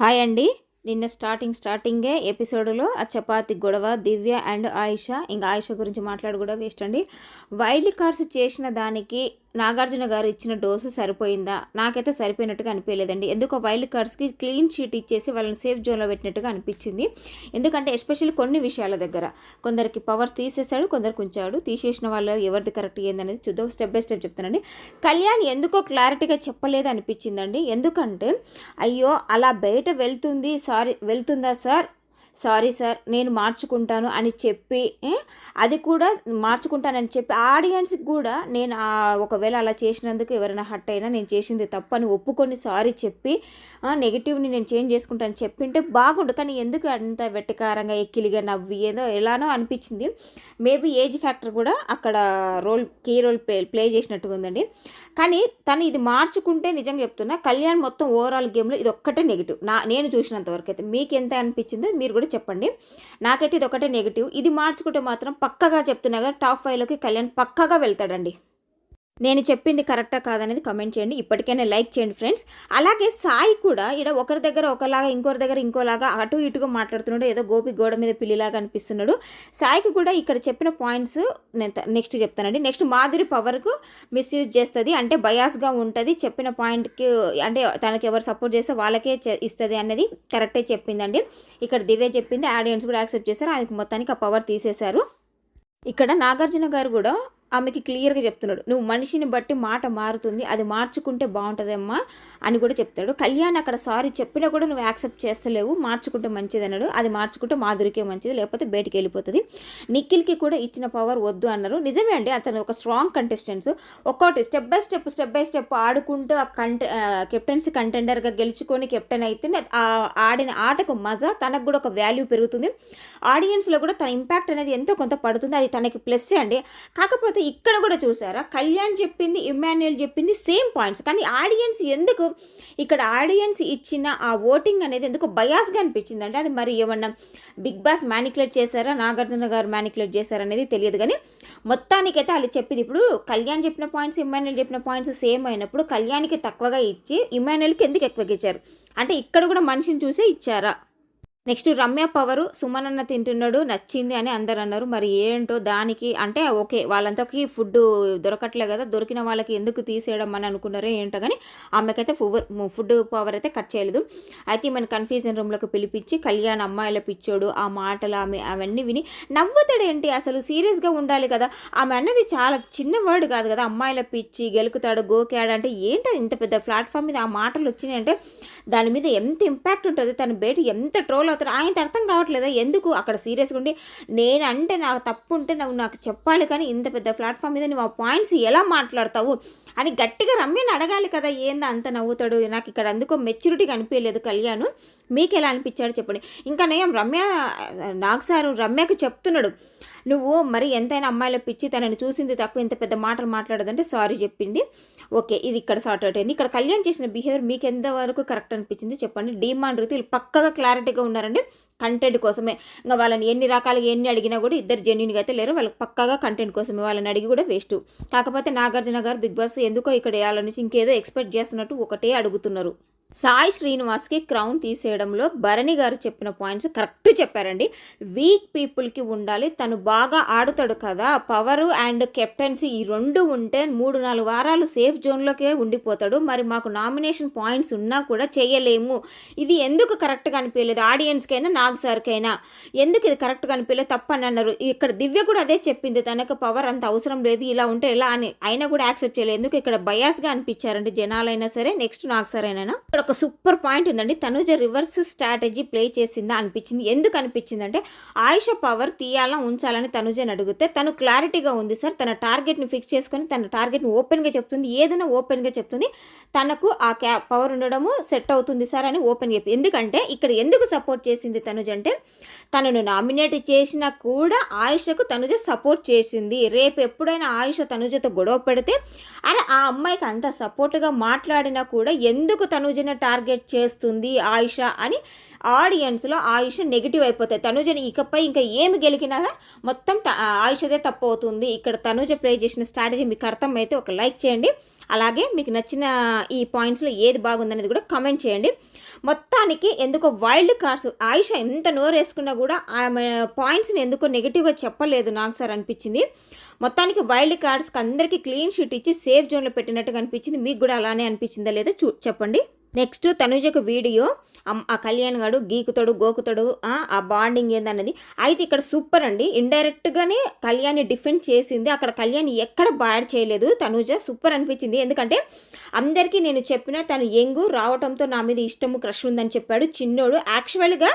Hi అండి. నిన్న starting స్టార్టింగే ఎపిసోడ్లో ఆ చపాతి గొడవ దివ్య అండ్ ఆయిష. ఇంకా ఆయిష గురించి మాట్లాడు కూడా వేస్ట్ అండి. వైల్డ్ కార్డ్స్ చేసిన దానికి నాగార్జున గారు ఇచ్చిన డోసు సరిపోయిందా? నాకైతే సరిపోయినట్టుగా అనిపించలేదండి. ఎందుకో వైల్డ్ కార్డ్స్కి క్లీన్ షీట్ ఇచ్చేసి వాళ్ళని సేఫ్ జోన్లో పెట్టినట్టుగా అనిపించింది. ఎందుకంటే ఎస్పెషల్లీ కొన్ని విషయాల దగ్గర. కొందరికి పవర్స్ తీసేశాడు కొందరికి ఉంచాడు. తీసేసిన వాళ్ళు ఎవరిది కరెక్ట్ ఏందనేది చూద్దాం. స్టెప్ బై స్టెప్ చెప్తానండి కళ్యాణ్ ఎందుకో క్లారిటీగా చెప్పలేదు అనిపించిందండి. ఎందుకంటే అయ్యో అలా బయట వెళ్తుంది సారీ వెళ్తుందా సార్? సారీ సార్ నేను మార్చుకుంటాను అని చెప్పి అది కూడా మార్చుకుంటానని చెప్పి ఆడియన్స్కి కూడా నేను ఒకవేళ అలా చేసినందుకు ఎవరైనా హట్ అయినా నేను చేసింది తప్పని ఒప్పుకొని సారీ చెప్పి నెగిటివ్ని నేను చేంజ్ చేసుకుంటాను చెప్పింటే బాగుండు. కానీ ఎందుకు అంత వెట్టకారంగా ఎక్కిలిగా నవ్వి ఏదో ఎలానో అనిపించింది. మేబీ ఏజ్ ఫ్యాక్టర్ కూడా అక్కడ role key role play play చేసినట్టుగా ఉందండి. కానీ తను ఇది మార్చుకుంటే నిజంగా చెప్తున్నా కళ్యాణ్ మొత్తం ఓవరాల్ గేమ్లో ఇది ఒక్కటే నెగిటివ్. నా నేను చూసినంత వరకు అయితే. మీకు ఎంత అనిపించిందో మీరు కూడా చెప్పండి. నాకైతే ఇది ఒకటే నెగిటివ్ ఇది మార్చుకుంటే మాత్రం పక్కగా చెప్తున్నా కదా టాప్ ఫైవ్లోకి కళ్యాణ్ పక్కగా వెళ్తాడండి. నేను చెప్పింది కరెక్టా కాదనేది కమెంట్ చేయండి. ఇప్పటికైనా లైక్ చేయండి ఫ్రెండ్స్ అలాగే సాయి కూడా ఇక్కడ ఒకరి దగ్గర ఒకలాగా ఇంకోరి దగ్గర ఇంకోలాగా అటు ఇటుగా మాట్లాడుతున్నాడు. ఏదో గోపి గోడ మీద పిల్లిలాగా అనిపిస్తున్నాడు. సాయికి కూడా ఇక్కడ చెప్పిన పాయింట్స్ నేను నెక్స్ట్ చెప్తానండి. నెక్స్ట్ మాధురి పవర్కు మిస్యూజ్ చేస్తుంది. అంటే బయాస్గా ఉంటుంది. చెప్పిన పాయింట్కి అంటే తనకి ఎవరు సపోర్ట్ చేస్తే వాళ్ళకే ఇస్తుంది అనేది కరెక్టే చెప్పిందండి. ఇక్కడ దివ్య చెప్పింది. ఆడియన్స్ కూడా యాక్సెప్ట్ చేశారు. ఆయనకు మొత్తానికి ఆ పవర్ తీసేశారు. ఇక్కడ నాగార్జున గారు కూడా ఆమెకి క్లియర్గా చెప్తున్నాడు. నువ్వు మనిషిని బట్టి మాట మారుతుంది అది మార్చుకుంటే బాగుంటుందమ్మా అని కూడా చెప్తాడు. కళ్యాణ్ అక్కడ సారీ చెప్పినా కూడా నువ్వు యాక్సెప్ట్ చేస్తలేవు మార్చుకుంటే మంచిది అన్నాడు. అది మార్చుకుంటే మాధురికే మంచిది లేకపోతే బయటికి వెళ్ళిపోతుంది. నిఖిల్కి కూడా ఇచ్చిన పవర్ వద్దు అన్నారు. నిజమే అండి అతను ఒక స్ట్రాంగ్ కంటెస్టెంట్స్ ఒక్కొక్కటి step by step step by step ఆడుకుంటూ ఆ కంటె కెప్టెన్సీ కంటెండర్గా గెలుచుకొని కెప్టెన్ అయితే ఆ ఆడిన ఆటకు మజా తనకు కూడా ఒక వాల్యూ పెరుగుతుంది. ఆడియన్స్లో కూడా తన ఇంపాక్ట్ అనేది ఎంతో కొంత పడుతుంది. అది తనకి ప్లస్ అండి. కాకపోతే ఇక్కడ కూడా చూసారా? కళ్యాణ్ చెప్పింది ఇమాన్యుయల్ చెప్పింది సేమ్ పాయింట్స్. కానీ ఆడియన్స్ ఎందుకు ఇక్కడ ఆడియన్స్ ఇచ్చిన ఆ ఓటింగ్ అనేది ఎందుకు బయాస్గా అనిపించింది? అంటే అది మరి ఏమన్నా బిగ్ బాస్ మ్యానికులేట్ చేశారా? నాగార్జున గారు మ్యానికులేట్ చేశారా అనేది తెలియదు. కానీ మొత్తానికైతే వాళ్ళు చెప్పింది ఇప్పుడు కళ్యాణ్ చెప్పిన పాయింట్స్ ఇమాన్యుయల్ చెప్పిన పాయింట్స్ సేమ్ అయినప్పుడు కళ్యాణ్కి తక్కువగా ఇచ్చి ఇమాన్యుయల్కి ఎందుకు ఎక్కువగా ఇచ్చారు? అంటే ఇక్కడ కూడా మనిషిని చూసే ఇచ్చారా? నెక్స్ట్ రమ్య పవరు సుమనన్న తింటున్నాడు నచ్చింది అని అందరు అన్నారు. మరి ఏంటో దానికి అంటే ఓకే వాళ్ళంతకి ఫుడ్ దొరకట్లే కదా దొరికిన వాళ్ళకి ఎందుకు తీసేయడం అని అనుకున్నారో ఏంటో కానీ ఆమెకైతే ఫువర్ ఫుడ్ పవర్ అయితే కట్ చేయలేదు. అయితే మన కన్ఫ్యూజన్ రూమ్లోకి పిలిపించి కళ్యాణ్ అమ్మాయిల పిచ్చోడు ఆ మాటలు ఆమె అవన్నీ విని నవ్వుతాడు ఏంటి? అసలు సీరియస్గా ఉండాలి కదా. ఆమె అన్నది చాలా చిన్న వర్డ్ కాదు కదా. అమ్మాయిల పిచ్చి గెలుకుతాడు గోకాడు అంటే ఏంటి ఇంత పెద్ద ప్లాట్ఫామ్ మీద ఆ మాటలు వచ్చినాయంటే దాని మీద ఎంత ఇంపాక్ట్ ఉంటుంది? తన బయట ఎంత ట్రోల్ అవుతాడు ఆయనకి అర్థం కావట్లేదా? ఎందుకు అక్కడ సీరియస్గా ఉండి నేను అంటే నాకు తప్పు ఉంటే నువ్వు నాకు చెప్పాలి కానీ ఇంత పెద్ద ప్లాట్ఫామ్ మీద నువ్వు ఆ పాయింట్స్ ఎలా మాట్లాడతావు? అని గట్టిగా రమ్యని అడగాలి కదా ఏందా అంత నవ్వుతాడు? నాకు ఇక్కడ అందుకో మెచ్యూరిటీ కనిపించలేదు కళ్యాణ్. మీకు ఎలా అనిపించాడు చెప్పండి. ఇంకా నయం రమ్య నాగ్ సారు రమ్యకు చెప్తున్నాడు. నువ్వు మరి ఎంతైనా అమ్మాయిల పిచ్చి తనని చూసింది తక్కువ ఇంత పెద్ద మాటలు మాట్లాడదంటే సారీ చెప్పింది. ఓకే ఇది ఇక్కడ సార్ట్ అవుట్ అయింది. ఇక్కడ కళ్యాణ్ చేసిన బిహేవియర్ మీకు ఎంతవరకు కరెక్ట్ అనిపించింది చెప్పండి. డిమాండ్ రీతి వీళ్ళు పక్కగా క్లారిటీగా ఉన్నారండి. కంటెంట్ కోసమే. ఇంకా వాళ్ళని ఎన్ని రకాలుగా ఎన్ని అడిగినా కూడా ఇద్దరు జెన్యున్గా అయితే లేరు. వాళ్ళకి పక్కగా కంటెంట్ కోసమే వాళ్ళని అడిగి కూడా వేస్ట్ కాకపోతే నాగార్జున గారు బిగ్ బాస్ ఎందుకో ఇక్కడ వాళ్ళ నుంచి ఇంకేదో ఎక్స్పెక్ట్ చేస్తున్నట్టు ఒకటే అడుగుతున్నారు. సాయి శ్రీనివాస్కి క్రౌన్ తీసేయడంలో భరణి గారు చెప్పిన పాయింట్స్ కరెక్ట్ చెప్పారండి. వీక్ పీపుల్కి ఉండాలి తను బాగా ఆడుతాడు కదా పవర్ అండ్ కెప్టెన్సీ ఈ రెండు ఉంటే మూడు నాలుగు వారాలు సేఫ్ జోన్లోకే ఉండిపోతాడు. మరి మాకు నామినేషన్ పాయింట్స్ ఉన్నా కూడా చేయలేము. ఇది ఎందుకు కరెక్ట్గా అనిపించలేదు ఆడియన్స్కైనా నాగ్ సార్కైనా? ఎందుకు ఇది కరెక్ట్గా అనిపించలేదు తప్పని అన్నారు. ఇక్కడ దివ్య కూడా అదే చెప్పింది తనకు పవర్ అంత అవసరం లేదు ఇలా ఉంటే ఎలా అని. అయినా కూడా యాక్సెప్ట్ చేయలేదు. ఎందుకు ఇక్కడ బయాస్గా అనిపించారండి జనాలైనా సరే నెక్స్ట్ నాకు అయినా ఇక్కడ ఒక సూపర్ పాయింట్ ఉందండి. తనుజ రివర్స్ స్ట్రాటజీ ప్లే చేసిందా అనిపించింది. ఎందుకు అనిపించింది అంటే ఆయుష పవర్ తీయాలా ఉంచాలని తనుజని అడిగితే తను క్లారిటీగా ఉంది సార్. తన టార్గెట్ని ఫిక్స్ చేసుకొని తన టార్గెట్ని ఓపెన్గా చెప్తుంది. ఏదైనా ఓపెన్గా చెప్తుంది. తనకు ఆ క్యా పవర్ ఉండడము సెట్ అవుతుంది సార్ అని ఓపెన్ చెప్పి. ఎందుకంటే ఇక్కడ ఎందుకు సపోర్ట్ చేసింది తనుజ అంటే తనను నామినేట్ చేసినా కూడా ఆయుషకు తనుజ సపోర్ట్ చేసింది. రేపు ఎప్పుడైనా ఆయుష తనుజతో గొడవ పెడితే అరే ఆ అమ్మాయికి అంత సపోర్ట్గా మాట్లాడినా కూడా ఎందుకు తనుజ తనుజను టార్గెట్ చేస్తుంది ఆయుష అని ఆడియన్స్లో ఆయుష నెగిటివ్ అయిపోతాయి. తనుజని ఇకపై ఇంకా ఏమి గెలికినా మొత్తం త- ఆయుషదే తప్పు అవుతుంది ఇక్కడ తనుజ ప్లే చేసిన స్ట్రాటజీ మీకు అర్థమైతే ఒక లైక్ చేయండి. అలాగే మీకు నచ్చిన ఈ పాయింట్స్లో ఏది బాగుందనేది కూడా కమెంట్ చేయండి. మొత్తానికి ఎందుకో వైల్డ్ కార్డ్స్ ఆయుష ఎంత నోరేసుకున్నా కూడా ఆమె పాయింట్స్ని ఎందుకో నెగిటివ్గా చెప్పలేదు నాకు సార్ అనిపించింది. మొత్తానికి వైల్డ్ కార్డ్స్కి అందరికీ క్లీన్ షీట్ ఇచ్చి సేఫ్ జోన్లో పెట్టినట్టుగా అనిపించింది. మీకు కూడా అలానే అనిపించిందా లేదా చూ చెప్పండి. నెక్స్ట్ తనుజకు వీడియో ఆ కళ్యాణ్ గాడు గీకుతాడు గోకుతాడు ఆ, బాండింగ్ ఏందన్నది. అయితే ఇక్కడ సూపర్ అండి. ఇండైరెక్ట్గానే కళ్యాణ్ని డిఫెండ్ చేసింది. అక్కడ కళ్యాణ్ ఎక్కడ బ్యాడ్ చేయలేదు. తనుజ సూపర్ అనిపించింది. ఎందుకంటే అందరికీ నేను చెప్పిన తను ఎంగు రావటంతో నా మీద ఇష్టము క్రష్ ఉందని చెప్పాడు. చిన్నోడు. యాక్చువల్గా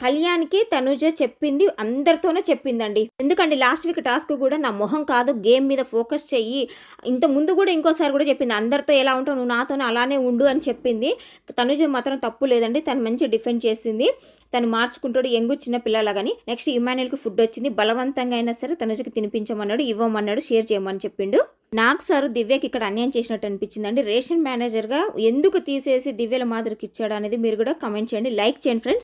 కళ్యాణ్కి తనుజ చెప్పింది అందరితోనే చెప్పిందండి. ఎందుకంటే లాస్ట్ వీక్ టాస్క్ కూడా నా మొహం కాదు గేమ్ మీద ఫోకస్ చెయ్యి. ఇంత ముందు కూడా ఇంకోసారి కూడా చెప్పింది అందరితో ఎలా ఉంటావు నువ్వు నాతోనే అలానే ఉండు అని చెప్పింది. తనుజ మాత్రం తప్పు లేదండి తను మంచి డిఫెండ్ చేసింది. తను మార్చుకుంటాడు ఎంగు చిన్న పిల్లలాగని నెక్స్ట్ ఇమాన్యుల్కి ఫుడ్ వచ్చింది బలవంతంగా అయినా సరే తనుజకి తినిపించమన్నాడు ఇవ్వమన్నాడు షేర్ చేయమని చెప్పిండు. నాకు సార్ దివ్యకి ఇక్కడ అన్యాయం చేసినట్టు అనిపించిందండి. రేషన్ మేనేజర్గా ఎందుకు తీసేసి దివ్యల మాదిరికి ఇచ్చాడు అనేది మీరు కూడా కమెంట్ చేయండి. లైక్ చేయండి ఫ్రెండ్స్.